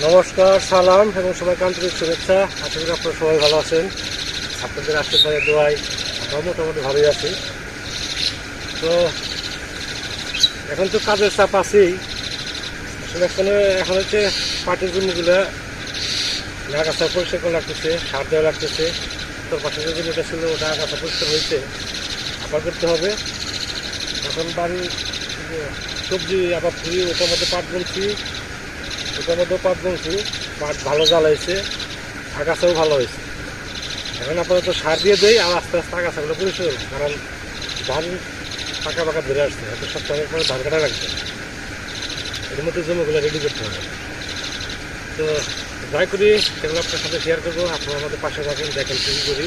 নমস্কার, সালাম এবং সবাই আন্তরিক শুভেচ্ছা। আশা করি আপনারা সবাই ভালো আছেন। আপনাদের আশীর্বাদে দোয়াই আমরা মোটামুটি ভালোই আছি। তো, এখন তো কাজের চাপ আছেই। আসলে এখানে, এখন হচ্ছে পাটের জমিগুলো আগাছা পরিষ্কার করা লাগতেছে, সার দেওয়া লাগতেছে। তোর পাশে যে জমিটা ছিল, ওটা আগাছা পরিষ্কার হয়েছে। আবার করতে হবে। এখন বাড়ির সবজি আবার ফুরি ওটার মধ্যে পাট বলছি ওটার মধ্যেও পাট বলছি পাট ভালো জ্বালাইছে, আগাছাও ভালো হয়েছে। এখন আপাতত সার দিয়ে দেই আর আস্তে আস্তে আগাছাগুলো পরিষ্কার করব, কারণ ধান পাকা পাকা ধরে আসছে, এত সপ্তাহের পরে ধান কাটা লাগবে। এর মধ্যে জমিগুলো রেডি করতে হবে। তো যাই করি, সেগুলো আপনার সাথে শেয়ার করব, আপনারা আমাদের পাশে থাকেন, দেখেন কি করি।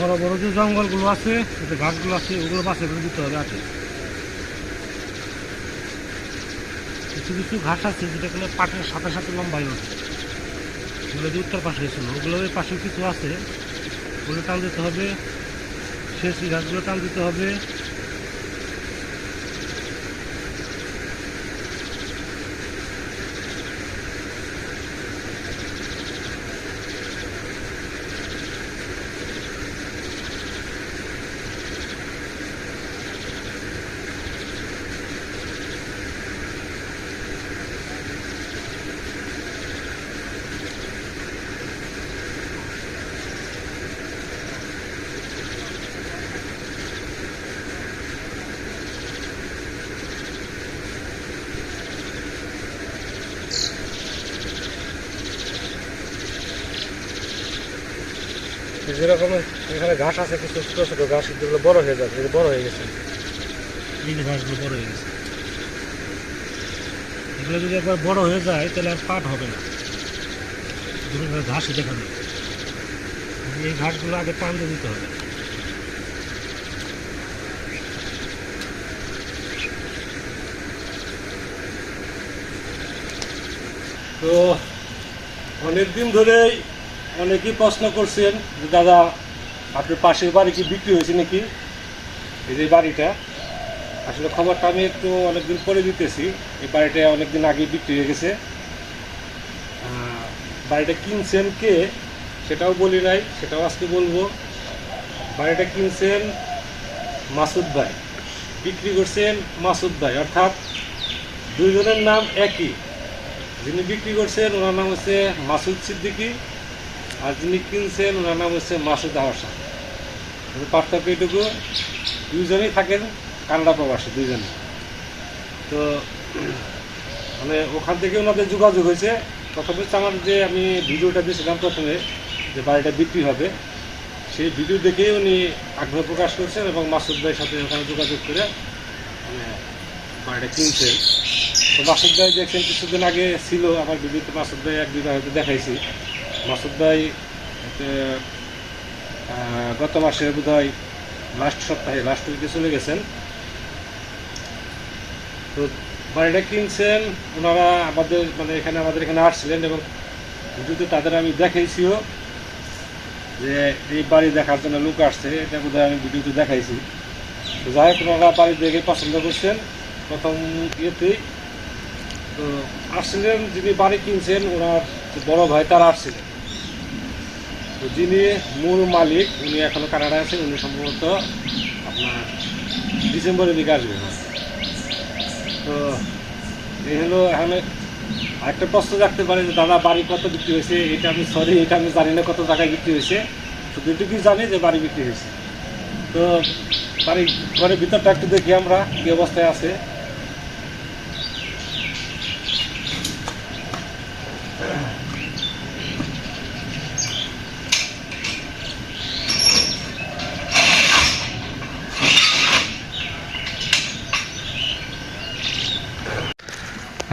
বড় বড় যে জঙ্গলগুলো আছে যে ঘাসগুলো আছে, ওগুলো বাসে করে দিতে হবে আছে কিছু কিছু ঘাস আছে যেটা কোনো পাটের সাথে সাথে লম্বাই ওঠে। ওগুলো যে উত্তর পাশে ছিল ওগুলো ওই পাশে কিছু আছে। ওগুলো টান দিতে হবে, শেষ ঘাসগুলো টান দিতে হবে। যেরকম এখানে ঘাস আছে কিছু ছোট ছোট ঘাস যেগুলো বড় হয়ে যাচ্ছে বড় হয়ে গেছে। এই যে ঘাসগুলো বড় হয়ে গেছে। এগুলো যদি একবার বড় হয়ে যায় তাহলে আর পাট হবে না। এগুলো ঘাসই দেখা এই ঘাসগুলো আগে দিয়ে দিতে হবে। তো অনেকদিন ধরেই অনেকেই প্রশ্ন করছেন যে, দাদা, আপনার পাশের বাড়ি কি বিক্রি হয়েছে নাকি? এই যে বাড়িটা, আসলে খবরটা আমি একটু অনেকদিন পরে দিতেছি। এই বাড়িটা অনেকদিন আগে বিক্রি হয়ে গেছে। বাড়িটা কিনছেন কে সেটাও বলি নাই, সেটাও আজকে বলব। বাড়িটা কিনছেন মাসুদ ভাই। বিক্রি করছেন মাসুদ ভাই, অর্থাৎ দুইজনের নাম একই। যিনি বিক্রি করছেন, ওনার নাম হচ্ছে মাসুদ সিদ্দিকী। আর যিনি কিনছেন, ওনার নাম হচ্ছে মাসুদ আহসান। পার্থক্য এটুকু দুইজনেই থাকেন কানাডা প্রবাসী দুইজনে তো মানে ওখান থেকে ওনাদের যোগাযোগ হয়েছে। প্রথমে হচ্ছে আমার যে আমি ভিডিওটা দিয়েছিলাম প্রথমে, যে বাড়িটা বিক্রি হবে, সেই ভিডিও দেখেই উনি আগ্রহ প্রকাশ করছেন এবং মাসুদ ভাইয়ের সাথে ওখানে যোগাযোগ করে মানে বাড়িটা কিনছেন। তো মাসুদ ভাই দেখছেন, কিছুদিন আগে ছিল আমার ভিডিওতে, মাসুদ ভাই এক হয়তো দেখাইছি। মাসুদ ভাই গত মাসে বোধ হয় লাস্ট সপ্তাহে লাস্ট উইকে চলে গেছেন। তো বাড়িটা কিনছেন, ওনারা আমাদের মানে এখানে আমাদের এখানে আসছিলেন এবং ভিডিওতে তাদের আমি দেখাইছিও, যে এই বাড়ি দেখার জন্য লোক আসছে, এটা বোধহয় আমি ভিডিওতে দেখাইছি। তো যাই হোক, ওনারা বাড়ি দেখে পছন্দ করছেন, প্রথম ইয়েতেই। তো আসছিলেন, যিনি বাড়ি কিনছেন, ওনার বড় ভাই, তারা আসছিলেন। যিনি মূল মালিক, উনি এখনও কানাডায় আছেন, উনি সম্ভবত আপনার ডিসেম্বরের দিকে আসবেন। তো এই হলো এখানে আরেকটা প্রশ্ন রাখতে পারে যে, দাদা, বাড়ি কত বিক্রি হয়েছে? এটা আমি সরি এটা আমি জানি না কত টাকায় বিক্রি হয়েছে। শুধু এটুকুই জানি যে, বাড়ি বিক্রি হয়েছে। তো বাড়ি ঘরের ভিতরটা একটু দেখি আমরা, কি অবস্থায় আছে।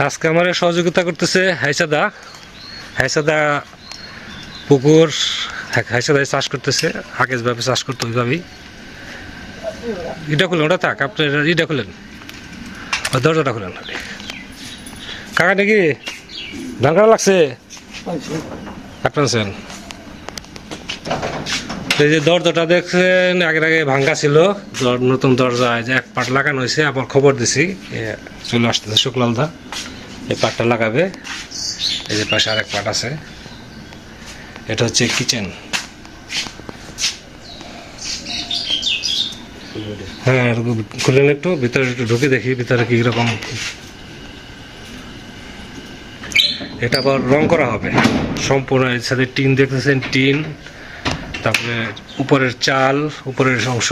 আজকে আমার সহযোগিতা করতেছে হাইসাদা। হাইসাদা পুকুর হাইসাদায় চাষ করতেছে আগেজ ভাবে চাষ করতে ওইভাবেই। এটা খুলেন ওটা থাক আপনার এটা খুলেন। দরজাটা খুলেন। কাকা নাকি ধান কাটা লাগছে কাটতেছেন এই যে দরজাটা দেখছেন, আগের আগে ভাঙ্গা ছিল। নতুন দরজা, এই যে এক পাট লাগানো হয়েছে, আবার খবর দিছি। চলে আসতেছে শুক্লালদা এই পাটটা লাগাবে। এই যে পাশে আরেক পাট আছে। এটা হচ্ছে কিচেন। হ্যাঁ খুলেন একটু, ভিতরে একটু ঢুকে দেখি, ভিতরে কি রকম। এটা আবার রং করা হবে। সম্পূর্ণ এর সাথে টিন দেখতেছেন, টিন। তারপরে উপরের চাল, উপরের অংশ,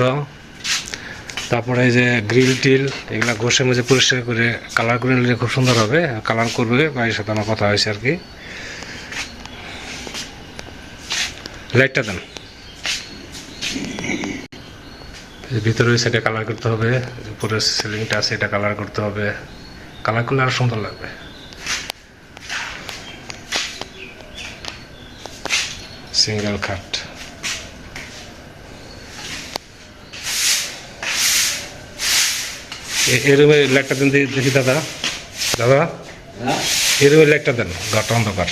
তারপরে এই যে গ্রিল টিল, এগুলা ঘষে মেজে পরিষ্কার করে কালার করে নিলে খুব সুন্দর হবে কালার করবে বাড়ির সাথে আমার কথা হয়েছে আর কি। লাইটটা দেন। ভিতরে সাইডে কালার করতে হবে উপরের সিলিংটা আছে, এটা কালার করতে হবে। কালার করলে আরও সুন্দর লাগবে। সিঙ্গেল খাট এই রুমে লাইটটা দেন দেখি- দাদা দাদা এই রুমে লাইটটা দেন ঘরটা অন্ধকার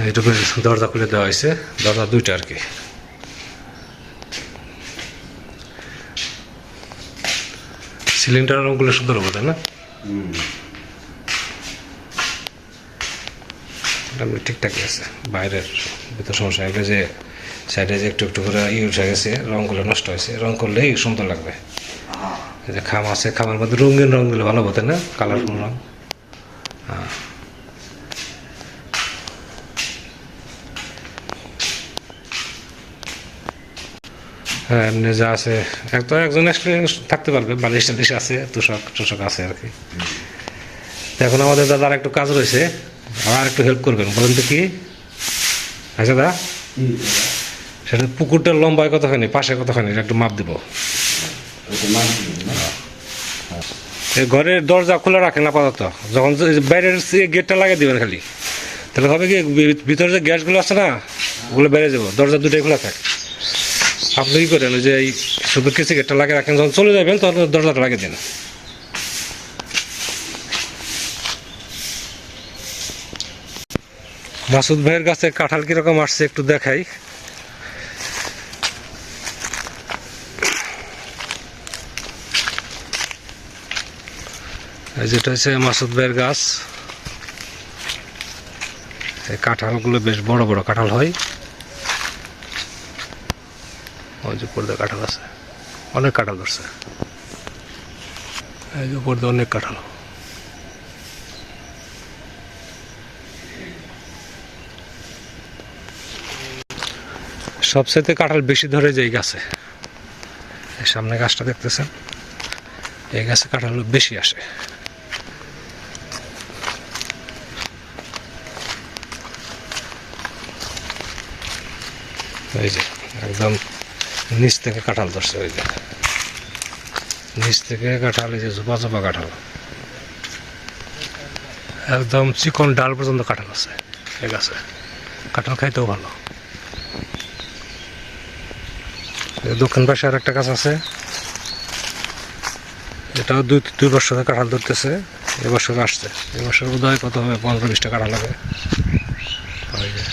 এইটুকু দরজা খুলে দেওয়া হয়েছে দরজা দুইটা আর কি সিলিংটার রঙগুলো সুন্দর হবে তাই না ঠিকঠাকই আছে বাইরের ভিতর সমস্যা এগুলো যে সাইডে যে একটু একটু করে ই উঠে গেছে রঙগুলো নষ্ট হয়েছে। রং করলেই সুন্দর লাগবে। যে খাম আছে খামের মধ্যে রঙিন রঙগুলো ভালো হতো না? কালারফুল রং। হ্যাঁ। হ্যাঁ এমনি যা আছে। এক- তো একজন আসলে থাকতে পারবে বালিশ টালিশ আছে তুষক টুষক আছে আর কি। এখন আমাদের দাদার একটু কাজ রয়েছে। আর একটু হেল্প করবেন। বলেন তো কি? আচ্ছা দা? সেটা পুকুরটার লম্বায় কতখানি পাশে কতখানি একটু মাপ দিব। এই ঘরের দরজা খোলা রাখেন আপাতত। যখন বাইরের গেটটা লাগিয়ে দিবেন খালি তাহলে হবে কি ভিতরে যে গ্যাসগুলো আছে না ওগুলো বেড়ে যাব। দরজা দুটাই খোলা থাকে। আপনি কি করেন ওই যে এই শুধু কেসি গেটটা লাগিয়ে রাখেন যখন চলে যাবেন তখন দরজাটা লাগিয়ে দিন। মাসুদ ভাইয়ের কাছে কাঁঠাল কীরকম আসছে একটু দেখাই। যেটা হচ্ছে মাসুদ ভাইয়ের গাছ, এই কাঁঠালগুলো বেশ বড় বড় কাঁঠাল হয়। ওই যে উপর কাঁঠাল আছে। অনেক কাঁঠাল ধরছে। এই যে উপর অনেক কাঁঠাল। সবসাইতে কাঁঠাল বেশি ধরে যে গাছে। সামনে গাছটা দেখতেছেন, এই গাছে কাঁঠাল বেশি আসে। এই যে, একদম নিচ থেকে কাঁঠাল ধরছে ওই যে। নিচ থেকে কাঁঠাল, এই যে জোপা জোপা কাঁঠাল। একদম চিকন ডাল পর্যন্ত কাঁঠাল আছে, এই গাছে। কাঁঠাল খাইতেও ভালো। দক্ষিণ পাশে আর একটা গাছ আছে। এটাও দুই দুই বছর কাঁঠাল ধরতেছে এবছর আসছে। এবছর হয় কত হবে পনেরো বিশটা কাঁঠাল হবে ওই যে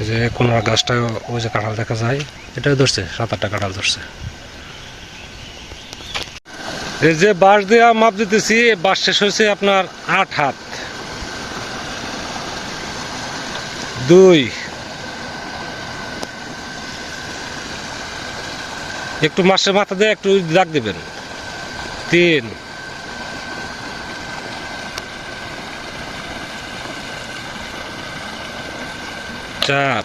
এই যে কোনার গাছটা ওই যে কাঁঠাল দেখা যায়, এটাও ধরছে, সাত আটটা কাঁঠাল ধরছে। এই যে বাঁশ দেওয়া মাপ দিতেছি বাঁশ শেষ হয়েছে আপনার আট হাত। দুই। একটু মাসের মাথা দিয়ে একটু দাগ দিবেন। তিন। চার।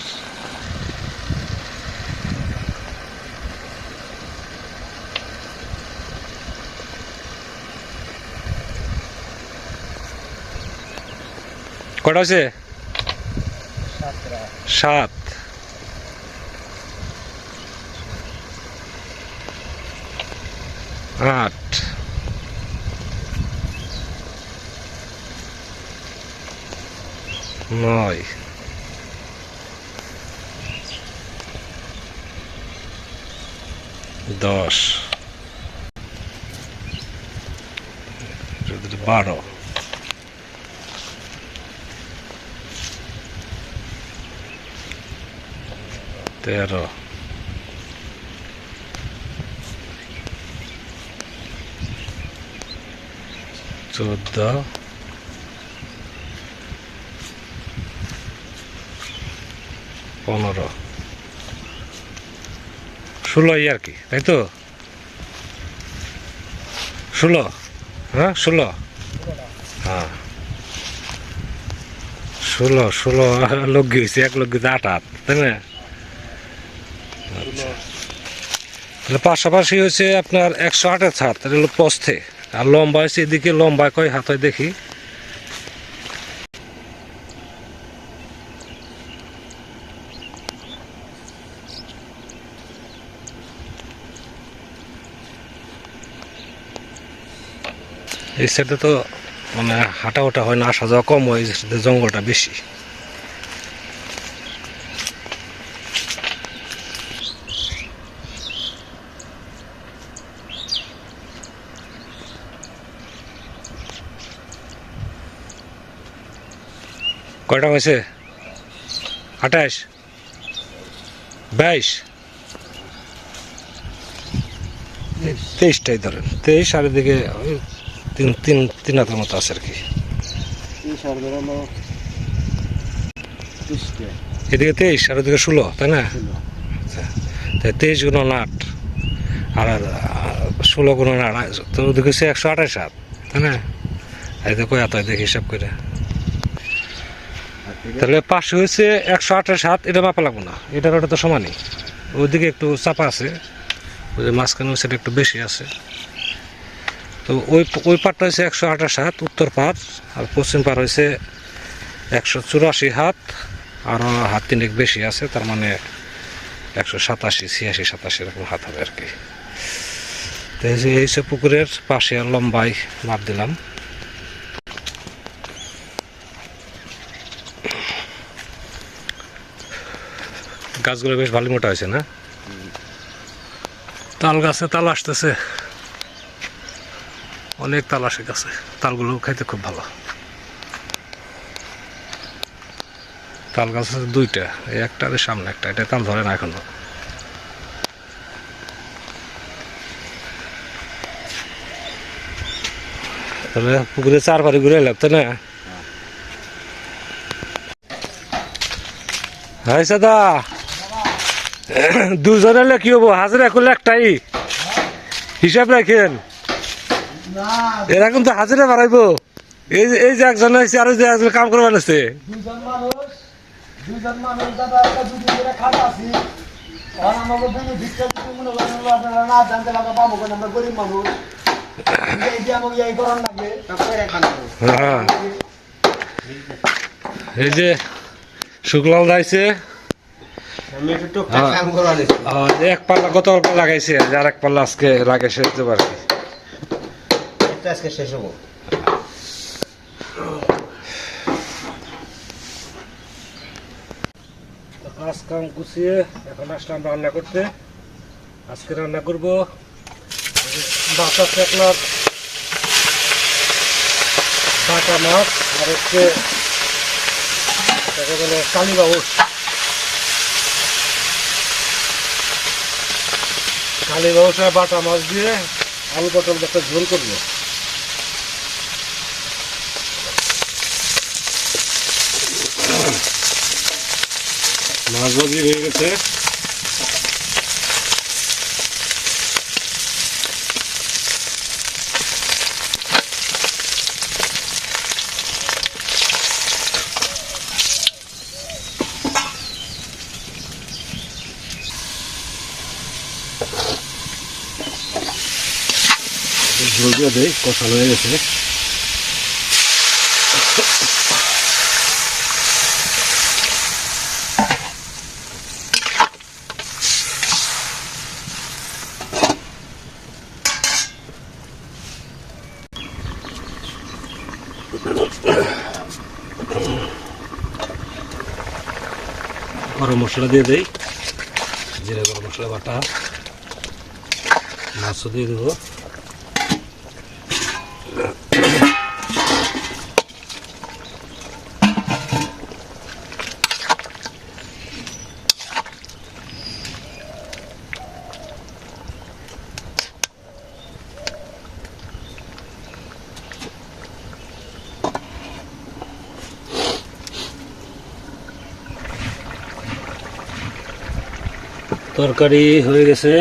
কটা আছে সাত। আট। নয়। দশ বারো তেরো চোদ্দ পনেরো ষোলোই আর কি, তাই তো? ষোলো হ্যাঁ ষোলো। হ্যাঁ। ষোলো ষোলো লোক হয়েছে এক গিয়েছে আট আট, তাই না? আচ্ছা। তাহলে পাশাপাশি হচ্ছে আপনার একশো আটের ছাদ এটা হলো পস্থে আর লম্বা হয়েছে এদিকে লম্বা কয় হাত হয় দেখি। এই সাইডে তো মানে হাঁটা ওটা হয় না, আসা যাওয়া কম হয়, এই জঙ্গলটা বেশি। কয়টা হয়েছে? আঠাশ? বাইশ? তেইশটাই ধরেন। তেইশ আর এদিকে তিন তিন তিন হাতের মতো আছে আর কি। এদিকে তেইশ আর ওদিকে ষোলো তাই না? আচ্ছা। তাই তেইশ গুণ আট আর ষোলো গুণ আট তো ওদিকে হচ্ছে একশো আঠাশ হাত তাই না? এই তো কয় হাত দেখি হিসাব করে। তাহলে পাশে হয়েছে একশো আঠাশ হাত এটা মাপা লাগবো না এটার ওটা তো সমানই। ওইদিকে একটু চাপা আছে ওই যে মাঝখানে সেটা একটু বেশি আছে। তো ওই ওই পাটটা হয়েছে একশো আঠাশ হাত উত্তর পাট আর পশ্চিম পার হয়েছে একশো চুরাশি হাত আর হাত তিনেক বেশি আছে তার মানে একশো সাতাশি ছিয়াশি সাতাশি এরকম হাত হবে আর কি। তো এই যে এইসব পুকুরের পাশে আর লম্বাই মাপ দিলাম। গাছগুলো বেশ ভালো মোটা হয়েছে না? তাল গাছে তাল আসতেছে। অনেক তাল আসে গাছে। তালগুলো খাইতে খুব ভালো। তাল গাছ আছে দুইটা একটা আর সামনে একটা। এটা তাল ধরে না এখনও। তাহলে পুকুরে চার বাড়ি ঘুরে এলাম, তাই না? হাই সাদা। দুজন কি হব? হাজিরা করলে একটাই। হিসাব রাখেন। এরা কিন্তু হাজিরা বাড়াইবো। এই যে এই যে একজন হয়েছে আর যে একজন কাম করবার আছে। দুজন মানুষ দুজন মানুষ দাদা একটা দুদিন ধরে খাটা আছি আর আমাকে বেনিফিটটা যদি মনে করেন আপনারা না জানতে লাগা পাবো কেন আমরা গরিব মানুষ। এই যে আমাকে এই করার লাগে হ্যাঁ। এই যে শুক্লাল দাইছে হ্যাঁ। এক পাল্লা গত লাগাইছে আর এক পাল্লা আজকে লাগে শেষ আর কি এটা আজকে শেষ হব। কাজ কাম গুছিয়ে এখন আসলাম রান্না করতে। আজকে রান্না করব আছে আপনার বাটা মাছ আর হচ্ছে তাকে বলে কালীবাউস আর বাটা মাছ দিয়ে আলু পটল একটা ঝোল করব। মাছ ভাজি হয়ে গেছে। ঝোল দিয়ে দেয় কষানো হয়ে গেছে গরম মশলা দিয়ে দেই। জিরা গরম মশলা বাটা। মাছও দিয়ে দেবো। তরকারি হয়ে গেছে।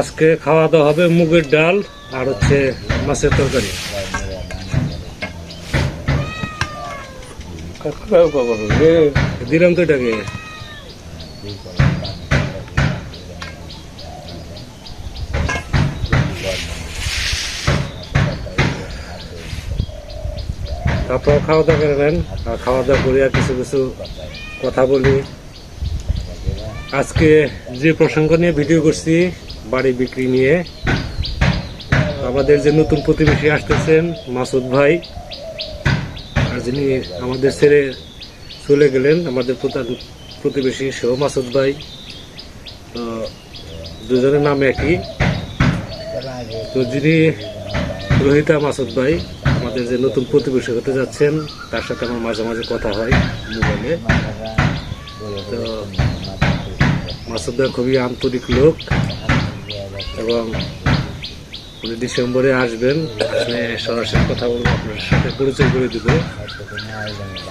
আজকে খাওয়া দাওয়া হবে মুগের ডাল আর হচ্ছে মাছের তরকারি। দিলাম তো এটাকে। তারপর খাওয়া দাওয়া করে নেন। আর খাওয়া দাওয়া করে আর কিছু কিছু কথা বলি। আজকে যে প্রসঙ্গ নিয়ে ভিডিও করছি, বাড়ি বিক্রি নিয়ে, আমাদের যে নতুন প্রতিবেশী আসতেছেন, মাসুদ ভাই, আর যিনি আমাদের ছেড়ে চলে গেলেন, আমাদের প্রধান প্রতিবেশী সেও মাসুদ ভাই। তো দুজনের নাম একই। তো যিনি রোহিতা মাসুদ ভাই, আমাদের যে নতুন প্রতিবেশী হতে যাচ্ছেন, তার সাথে আমার মাঝে মাঝে কথা হয় মোবাইলে। তো মাসুদ ভাই খুবই আন্তরিক লোক এবং উনি ডিসেম্বরে আসবেন। সরাসরি কথা বলব, আপনার সাথে পরিচয় করে দিব।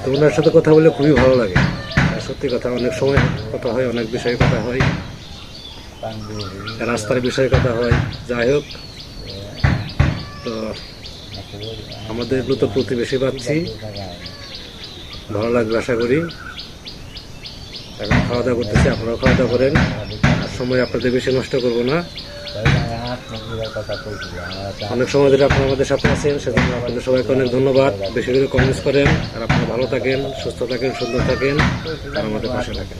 তো ওনার সাথে কথা বলে খুবই ভালো লাগে। সত্যি কথা, অনেক সময় কথা হয়, অনেক বিষয়ে কথা হয়। রাস্তার বিষয়ে কথা হয়। যাই হোক, তো আমাদের নতুন প্রতিবেশী পাচ্ছি ভালো লাগবে আশা করি। এখন খাওয়া দাওয়া করতেছি, আপনারাও খাওয়া দাওয়া করেন। সময় আপনাদের বেশি নষ্ট করব না। অনেক সময় ধরে আপনারা আমাদের সাথে আছেন, সেজন্য আপনাদের সবাইকে অনেক ধন্যবাদ। বেশি করে কমেন্টস করেন, আর আপনারা ভালো থাকেন, সুস্থ থাকেন, সুন্দর থাকেন, আর আমাদের পাশে থাকেন।